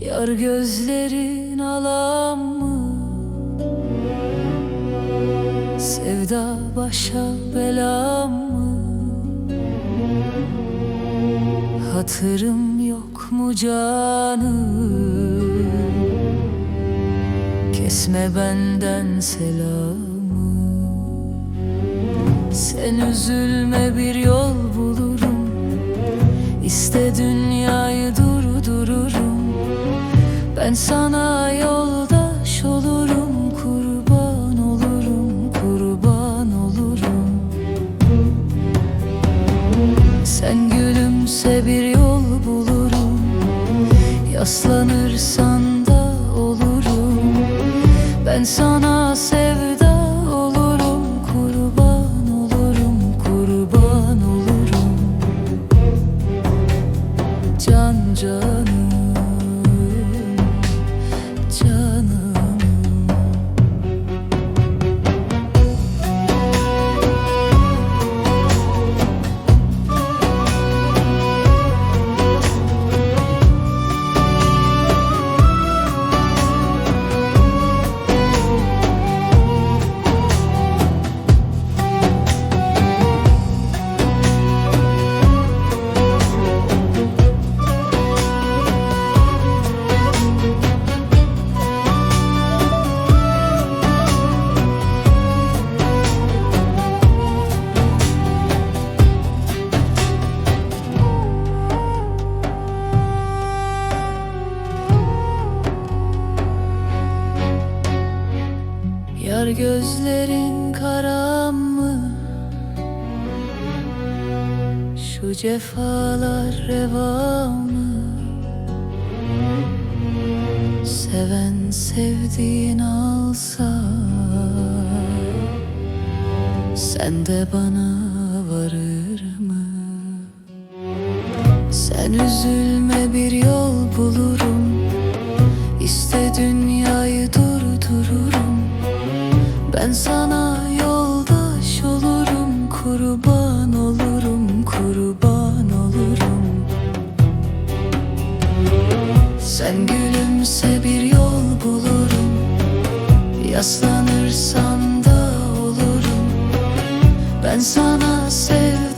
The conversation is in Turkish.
Yar gözlerin alan mı? Sevda başa belam mı? Hatırım yok mu canım? Kesme benden selamı Sen üzülme bir yol bulurum İste dünyayı durdururum. Ben sana yoldaş olurum. Kurban olurum, kurban olurum. Sen gülümse bir yol bulurum. Yaslanırsan da olurum. Ben sana sevda 着。Yar gözlerin karam mı? Şu cefalar reva mı? Seven sevdiğin alsa Sen de bana varır mı? Sen üzülme sana yoldaş olurum Kurban olurum, kurban olurum. Sen gülümse bir yol bulurum Yaslanırsan da olurum. Ben sana sev